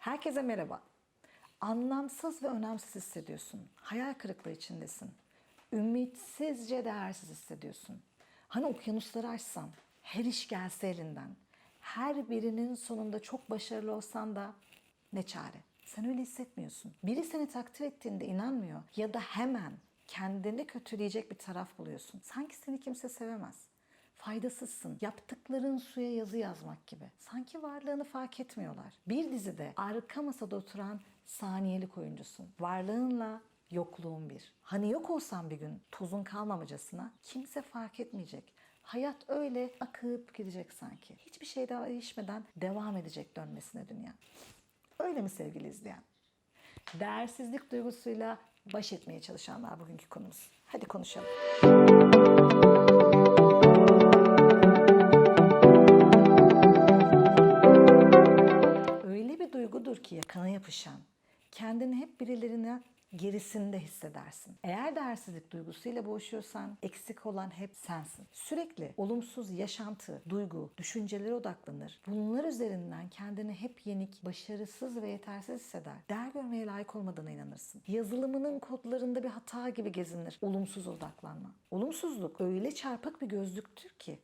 Herkese merhaba. Anlamsız ve önemsiz hissediyorsun. Hayal kırıklığı içindesin. Ümitsizce değersiz hissediyorsun. Hani okyanusları açsan, her iş gelse elinden, her birinin sonunda çok başarılı olsan da ne çare? Sen öyle hissetmiyorsun. Biri seni takdir ettiğinde inanmıyor ya da hemen kendini kötüleyecek bir taraf buluyorsun. Sanki seni kimse sevemez. Faydasızsın. Yaptıkların suya yazı yazmak gibi. Sanki varlığını fark etmiyorlar. Bir dizide arka masada oturan saniyelik oyuncusun. Varlığınla yokluğun bir. Hani yok olsan bir gün tozun kalmamacasına kimse fark etmeyecek. Hayat öyle akıp gidecek sanki. Hiçbir şey değişmeden devam edecek dönmesine dünya. Öyle mi sevgili izleyen? Değersizlik duygusuyla baş etmeye çalışanlar bugünkü konumuz. Hadi konuşalım. Yakana yapışan, kendini hep birilerine gerisinde hissedersin. Eğer değersizlik duygusuyla boğuşuyorsan eksik olan hep sensin. Sürekli olumsuz yaşantı, duygu, düşüncelere odaklanır. Bunlar üzerinden kendini hep yenik, başarısız ve yetersiz hisseder. Değer görmeye layık olmadığına inanırsın. Yazılımının kodlarında bir hata gibi gezinir. Olumsuz odaklanma. Olumsuzluk öyle çarpık bir gözlüktür ki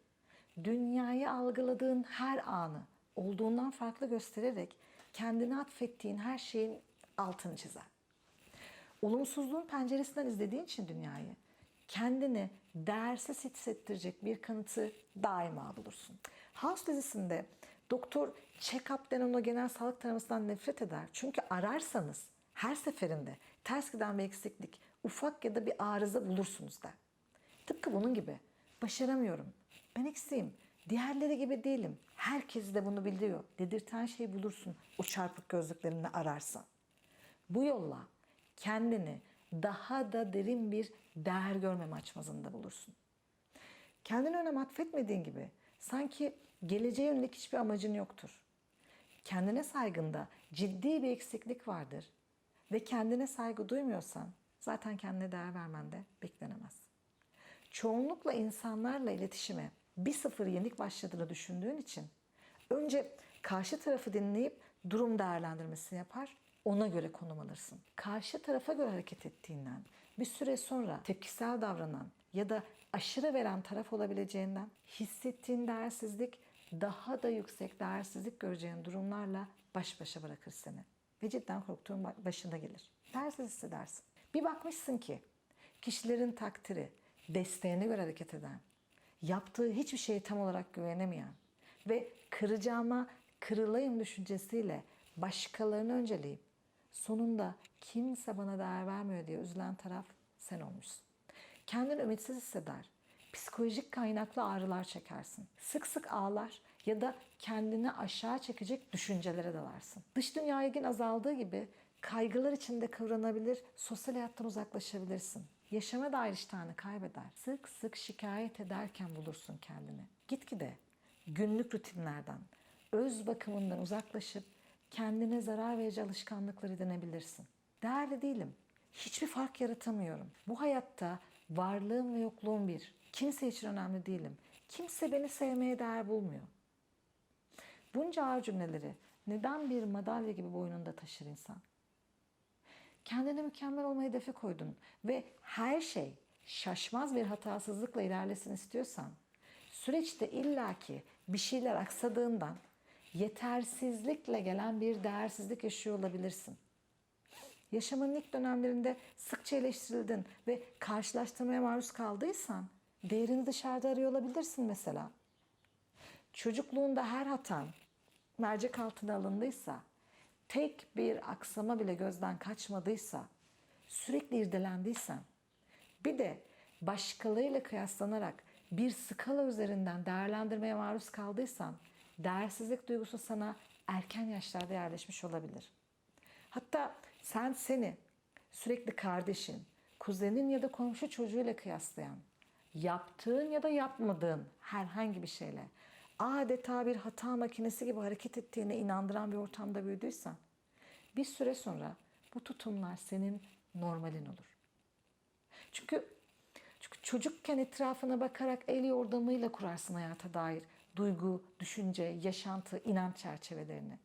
dünyayı algıladığın her anı olduğundan farklı göstererek kendine atfettiğin her şeyin altını çizer. Olumsuzluğun penceresinden izlediğin için dünyayı kendini değersiz hissettirecek bir kanıtı daima bulursun. House dizisinde doktor check-up denen o genel sağlık taramasından nefret eder. Çünkü ararsanız her seferinde ters giden bir eksiklik, ufak ya da bir arıza bulursunuz der. Tıpkı bunun gibi. Başaramıyorum. Ben eksiğim. Diğerleri gibi değilim. Herkes de bunu biliyor. Dedirten şeyi bulursun o çarpık gözlüklerinle ararsan. Bu yolla kendini daha da derin bir değer görmeme açmazında bulursun. Kendine önem atfetmediğin gibi sanki geleceğe yönelik hiçbir amacın yoktur. Kendine saygında ciddi bir eksiklik vardır ve kendine saygı duymuyorsan zaten kendine değer vermen de beklenemez. Çoğunlukla insanlarla iletişime bir sıfır yenik başladığını düşündüğün için önce karşı tarafı dinleyip durum değerlendirmesi yapar, ona göre konum alırsın. Karşı tarafa göre hareket ettiğinden bir süre sonra tepkisel davranan ya da aşırı veren taraf olabileceğinden hissettiğin değersizlik daha da yüksek değersizlik göreceğin durumlarla baş başa bırakır seni. Ve cidden korktuğun başına gelir. Değersiz hissedersin. Bir bakmışsın ki kişilerin takdiri, desteğine göre hareket eden, yaptığı hiçbir şeye tam olarak güvenemeyen ve kıracağıma kırılayım düşüncesiyle başkalarını önceleyip sonunda kimse bana değer vermiyor diye üzülen taraf sen olmuşsun. Kendini ümitsiz hisseder. Psikolojik kaynaklı ağrılar çekersin. Sık sık ağlar ya da kendini aşağı çekecek düşüncelere dalarsın. Dış dünya ilgin azaldığı gibi kaygılar içinde kıvranabilir, sosyal hayattan uzaklaşabilirsin. Yaşama dair iştahını kaybeder. Sık sık şikayet ederken bulursun kendini. Gitgide günlük rutinlerden, öz bakımından uzaklaşıp kendine zarar verici alışkanlıklar edinebilirsin. Değerli değilim. Hiçbir fark yaratamıyorum. Bu hayatta varlığım ve yokluğum bir. Kimse için önemli değilim. Kimse beni sevmeye değer bulmuyor. Bunca ağır cümleleri neden bir madalya gibi boynunda taşır insan? Kendine mükemmel olma hedefi koydun ve her şey şaşmaz bir hatasızlıkla ilerlesin istiyorsan süreçte illaki bir şeyler aksadığından yetersizlikle gelen bir değersizlik yaşıyor olabilirsin. Yaşamın ilk dönemlerinde sıkça eleştirildin ve karşılaştırmaya maruz kaldıysan değerini dışarıda arıyor olabilirsin mesela. Çocukluğunda her hatan mercek altına alındıysa, tek bir aksama bile gözden kaçmadıysa, sürekli irdelendiysen, bir de başkalarıyla kıyaslanarak bir skala üzerinden değerlendirmeye maruz kaldıysan, değersizlik duygusu sana erken yaşlarda yerleşmiş olabilir. Hatta sen seni sürekli kardeşin, kuzenin ya da komşu çocuğuyla kıyaslayan, yaptığın ya da yapmadığın herhangi bir şeyle adeta bir hata makinesi gibi hareket ettiğine inandıran bir ortamda büyüdüysen bir süre sonra bu tutumlar senin normalin olur. Çünkü çünkü çocukken etrafına bakarak el yordamıyla kurarsın hayata dair duygu, düşünce, yaşantı, inanç çerçevelerini.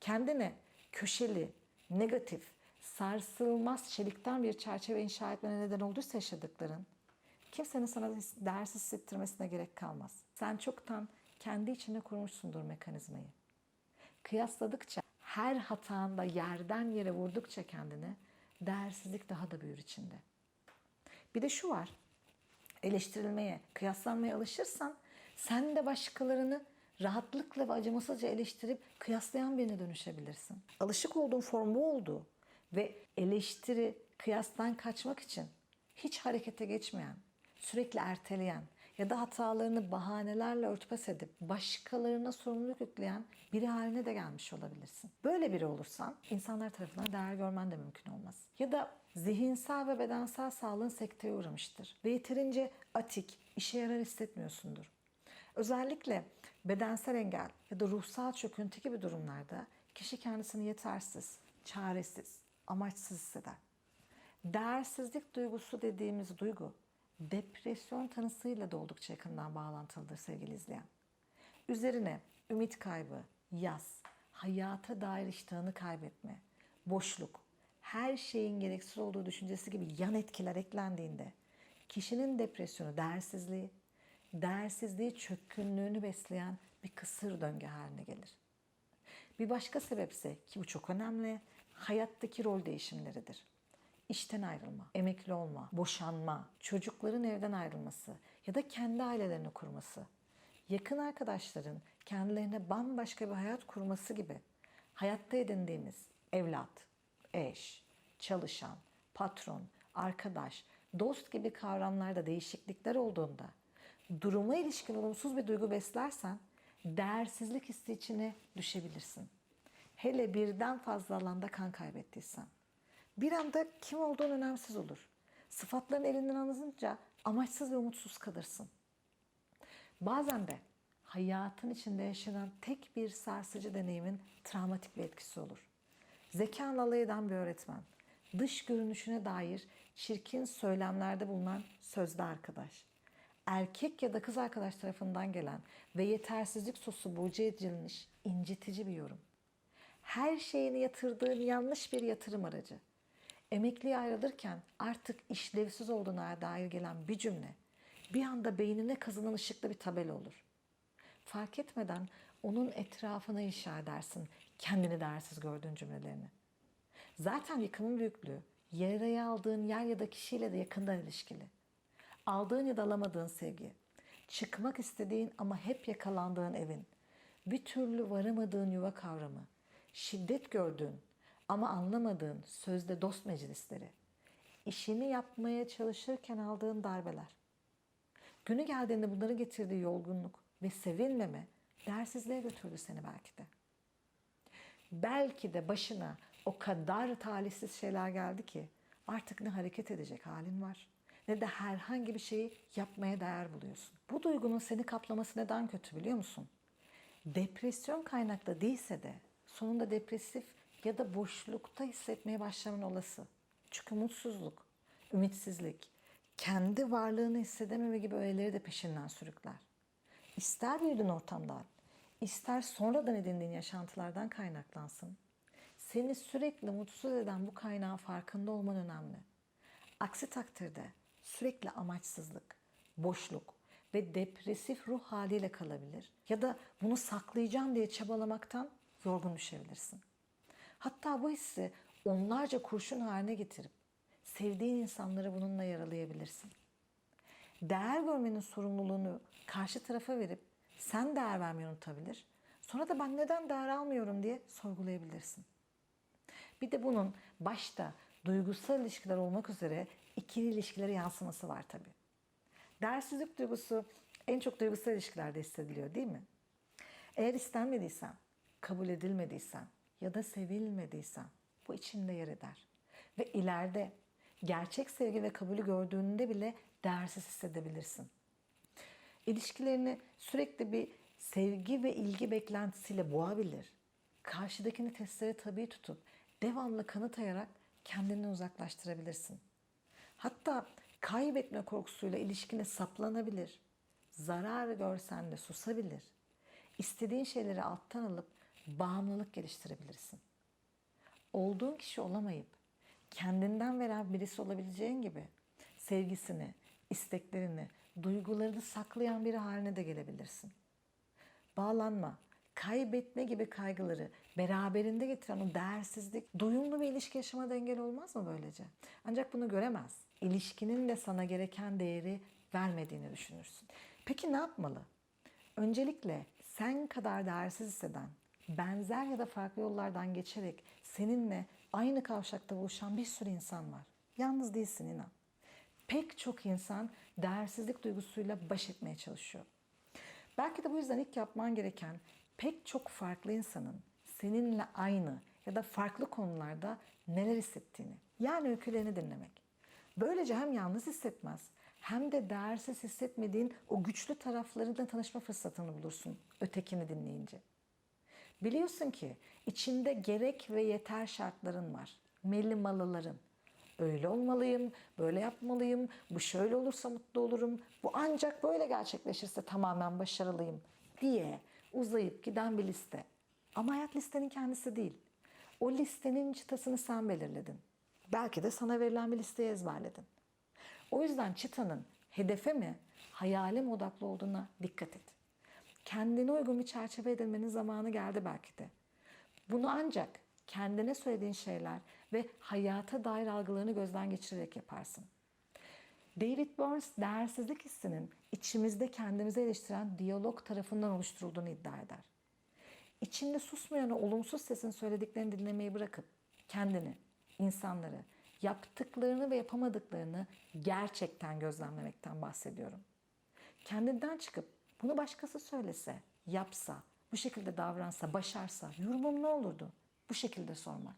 Kendini köşeli, negatif, sarsılmaz çelikten bir çerçeve inşa etmene neden olduysa yaşadıkların, kimsenin sana değersiz hissettirmesine gerek kalmaz. Sen çoktan kendi içine kurmuşsundur mekanizmayı. Kıyasladıkça, her hatanda yerden yere vurdukça kendini, değersizlik daha da büyür içinde. Bir de şu var, eleştirilmeye, kıyaslanmaya alışırsan sen de başkalarını rahatlıkla ve acımasızca eleştirip kıyaslayan birine dönüşebilirsin. Alışık olduğun form bu oldu ve eleştiri, kıyastan kaçmak için hiç harekete geçmeyen, sürekli erteleyen ya da hatalarını bahanelerle örtbas edip başkalarına sorumluluk yükleyen biri haline de gelmiş olabilirsin. Böyle biri olursan insanlar tarafından değer görmen de mümkün olmaz. Ya da zihinsel ve bedensel sağlığın sekteye uğramıştır ve yeterince atik, işe yarar hissetmiyorsundur. Özellikle bedensel engel ya da ruhsal çöküntü gibi durumlarda kişi kendisini yetersiz, çaresiz, amaçsız hisseder. Değersizlik duygusu dediğimiz duygu depresyon tanısıyla da oldukça yakından bağlantılıdır sevgili izleyen. Üzerine ümit kaybı, yas, hayata dair iştahını kaybetme, boşluk, her şeyin gereksiz olduğu düşüncesi gibi yan etkiler eklendiğinde kişinin depresyonu değersizliği, değersizliği çökkünlüğünü besleyen bir kısır döngü haline gelir. Bir başka sebepse ki bu çok önemli, hayattaki rol değişimleridir. İşten ayrılma, emekli olma, boşanma, çocukların evden ayrılması ya da kendi ailelerini kurması, yakın arkadaşların kendilerine bambaşka bir hayat kurması gibi hayatta edindiğimiz evlat, eş, çalışan, patron, arkadaş, dost gibi kavramlarda değişiklikler olduğunda duruma ilişkin olumsuz bir duygu beslersen değersizlik hissi içine düşebilirsin. Hele birden fazla alanda kan kaybettiysen. Bir anda kim olduğun önemsiz olur. Sıfatların elinden alınınca amaçsız ve umutsuz kalırsın. Bazen de hayatın içinde yaşanan tek bir sarsıcı deneyimin travmatik bir etkisi olur. Zekanla alay eden bir öğretmen, dış görünüşüne dair çirkin söylemlerde bulunan sözde arkadaş, erkek ya da kız arkadaş tarafından gelen ve yetersizlik sosu burcu edilmiş incitici bir yorum. Her şeyini yatırdığın yanlış bir yatırım aracı. Emekliye ayrılırken artık işlevsiz olduğuna dair gelen bir cümle bir anda beynine kazınan ışıklı bir tabela olur. Fark etmeden onun etrafına inşa edersin kendini değersiz gördüğün cümlelerini. Zaten yıkımın büyüklüğü yaraya aldığın yer ya da kişiyle de yakından ilişkili. Aldığın ya da alamadığın sevgi, çıkmak istediğin ama hep yakalandığın evin, bir türlü varamadığın yuva kavramı, şiddet gördüğün ama anlamadığın sözde dost meclisleri, işini yapmaya çalışırken aldığın darbeler. Günü geldiğinde bunların getirdiği yorgunluk ve sevilmeme dersizliğe götürdü seni belki de. Belki de başına o kadar talihsiz şeyler geldi ki artık ne hareket edecek halin var ne de herhangi bir şeyi yapmaya değer buluyorsun. Bu duygunun seni kaplaması neden kötü biliyor musun? Depresyon kaynaklı değilse de sonunda depresif ya da boşlukta hissetmeye başlaman olası. Çünkü mutsuzluk, ümitsizlik, kendi varlığını hissedememe gibi öğeleri de peşinden sürükler. İster büyüdüğün ortamdan, ister sonradan edindiğin yaşantılardan kaynaklansın. Seni sürekli mutsuz eden bu kaynağın farkında olman önemli. Aksi takdirde sürekli amaçsızlık, boşluk ve depresif ruh haliyle kalabilir. Ya da bunu saklayacağım diye çabalamaktan yorgun düşebilirsin. Hatta bu hissi onlarca kurşun haline getirip sevdiğin insanları bununla yaralayabilirsin. Değer görmenin sorumluluğunu karşı tarafa verip sen değer vermeyi unutabilir. Sonra da ben neden değer almıyorum diye sorgulayabilirsin. Bir de bunun başta duygusal ilişkiler olmak üzere ikili ilişkilere yansıması var tabii. Değersizlik duygusu en çok duygusal ilişkilerde hissediliyor değil mi? Eğer istenmediysen, kabul edilmediysen ya da sevilmediysen bu içinde yer eder. Ve ileride gerçek sevgi ve kabulü gördüğünde bile değersiz hissedebilirsin. İlişkilerini sürekli bir sevgi ve ilgi beklentisiyle boğabilir. Karşıdakini testere tabi tutup devamlı kanıtayarak kendinden uzaklaştırabilirsin. Hatta kaybetme korkusuyla ilişkine saplanabilir. Zarar görsen de susabilir. İstediğin şeyleri alttan alıp bağımlılık geliştirebilirsin. olduğun kişi olamayıp kendinden veren birisi olabileceğin gibi sevgisini, isteklerini, duygularını saklayan biri haline de gelebilirsin. Bağlanma, kaybetme gibi kaygıları beraberinde getiren o değersizlik doyumlu bir ilişki yaşamada engel olmaz mı böylece? Ancak bunu göremez. İlişkinin de sana gereken değeri vermediğini düşünürsün. Peki ne yapmalı? Öncelikle sen kadar değersiz hisseden, benzer ya da farklı yollardan geçerek seninle aynı kavşakta buluşan bir sürü insan var. Yalnız değilsin inan. Pek çok insan değersizlik duygusuyla baş etmeye çalışıyor. Belki de bu yüzden ilk yapman gereken pek çok farklı insanın seninle aynı ya da farklı konularda neler hissettiğini, yani öykülerini dinlemek. Böylece hem yalnız hissetmez hem de değersiz hissetmediğin o güçlü taraflarıyla tanışma fırsatını bulursun ötekini dinleyince. Biliyorsun ki içinde gerek ve yeter şartların var. Melimalıların. Öyle olmalıyım, böyle yapmalıyım, bu şöyle olursa mutlu olurum, bu ancak böyle gerçekleşirse tamamen başarılıyım diye uzayıp giden bir liste. Ama hayat listenin kendisi değil. O listenin çıtasını sen belirledin. Belki de sana verilen bir listeyi ezberledin. O yüzden çıtanın hedefe mi, hayale mi odaklı olduğuna dikkat et. Kendine uygun bir çerçeve edinmenin zamanı geldi belki de. Bunu ancak kendine söylediğin şeyler ve hayata dair algılarını gözden geçirerek yaparsın. David Burns değersizlik hissinin içimizde kendimizi eleştiren diyalog tarafından oluşturulduğunu iddia eder. İçinde susmayan o olumsuz sesin söylediklerini dinlemeyi bırakıp kendini, insanları, yaptıklarını ve yapamadıklarını gerçekten gözlemlemekten bahsediyorum. Kendinden çıkıp bunu başkası söylese, yapsa, bu şekilde davransa, başarsa yorumum ne olurdu? Bu şekilde sormak.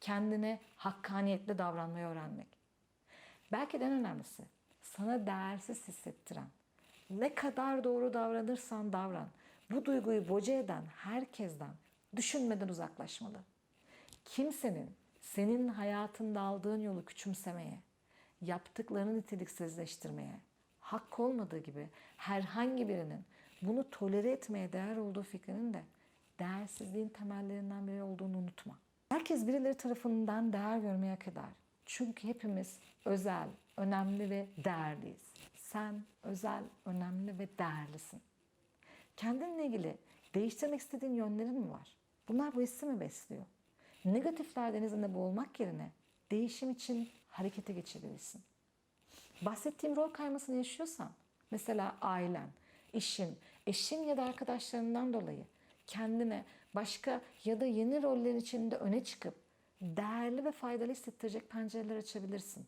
Kendine hakkaniyetle davranmayı öğrenmek. Belki de en önemlisi sana değersiz hissettiren, ne kadar doğru davranırsan davran, bu duyguyu boca eden herkesten düşünmeden uzaklaşmalı. Kimsenin senin hayatında aldığın yolu küçümsemeye, yaptıklarını niteliksizleştirmeye, hakkı olmadığı gibi herhangi birinin bunu tolere etmeye değer olduğu fikrinin de değersizliğin temellerinden biri olduğunu unutma. Herkes birileri tarafından değer görmeyi hak eder. Çünkü hepimiz özel, önemli ve değerliyiz. Sen özel, önemli ve değerlisin. Kendinle ilgili değiştirmek istediğin yönlerin mi var? Bunlar bu hissi mi besliyor? Negatifler denizinde boğulmak yerine değişim için harekete geçebilirsin. Bahsettiğim rol kaymasını yaşıyorsan, mesela ailen, işin, eşin ya da arkadaşlarından dolayı kendine başka ya da yeni rollerin içinde öne çıkıp değerli ve faydalı hissettirecek pencereler açabilirsin.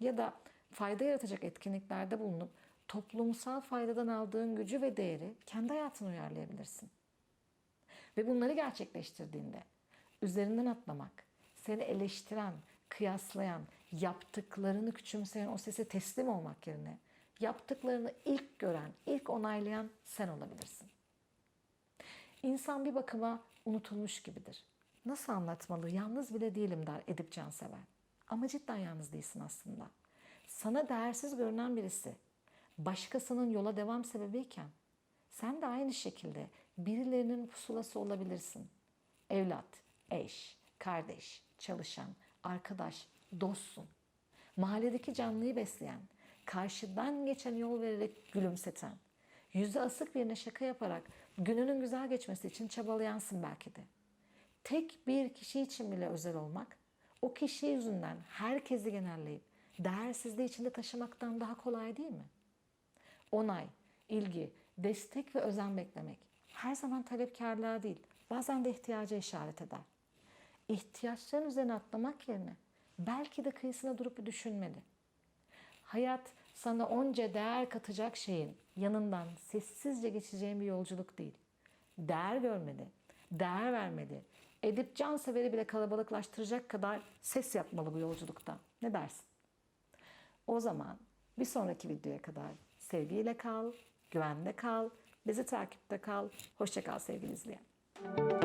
Ya da fayda yaratacak etkinliklerde bulunup toplumsal faydadan aldığın gücü ve değeri kendi hayatına uyarlayabilirsin. Ve bunları gerçekleştirdiğinde üzerinden atlamak, seni eleştiren, kıyaslayan, yaptıklarını küçümseyen o sese teslim olmak yerine yaptıklarını ilk gören, ilk onaylayan sen olabilirsin. İnsan bir bakıma unutulmuş gibidir. Nasıl anlatmalı? Yalnız bile değilim der Edip Cansever. Ama cidden yalnız değilsin aslında. Sana değersiz görünen birisi başkasının yola devam sebebiyken sen de aynı şekilde birilerinin pusulası olabilirsin. Evlat, eş, kardeş, çalışan, arkadaş, dostsun. Mahalledeki canlıyı besleyen, karşıdan geçen yol vererek gülümseten, yüzü asık birine şaka yaparak gününün güzel geçmesi için çabalayansın belki de. Tek bir kişi için bile özel olmak, o kişi yüzünden herkesi genelleyip değersizliği içinde taşımaktan daha kolay değil mi? Onay, ilgi, destek ve özen beklemek her zaman talepkarlığa değil, bazen de ihtiyaca işaret eder. İhtiyaçların üzerine atlamak yerine belki de kıyısına durup bir düşünmeli. Hayat sana onca değer katacak şeyin yanından sessizce geçeceğin bir yolculuk değil. Değer görmeli, değer vermeli. Edip Cansever'i bile kalabalıklaştıracak kadar ses yapmalı bu yolculukta. Ne dersin? O zaman bir sonraki videoya kadar sevgiyle kal, güvende kal, bizi takipte kal. Hoşça kal sevgili izleyen.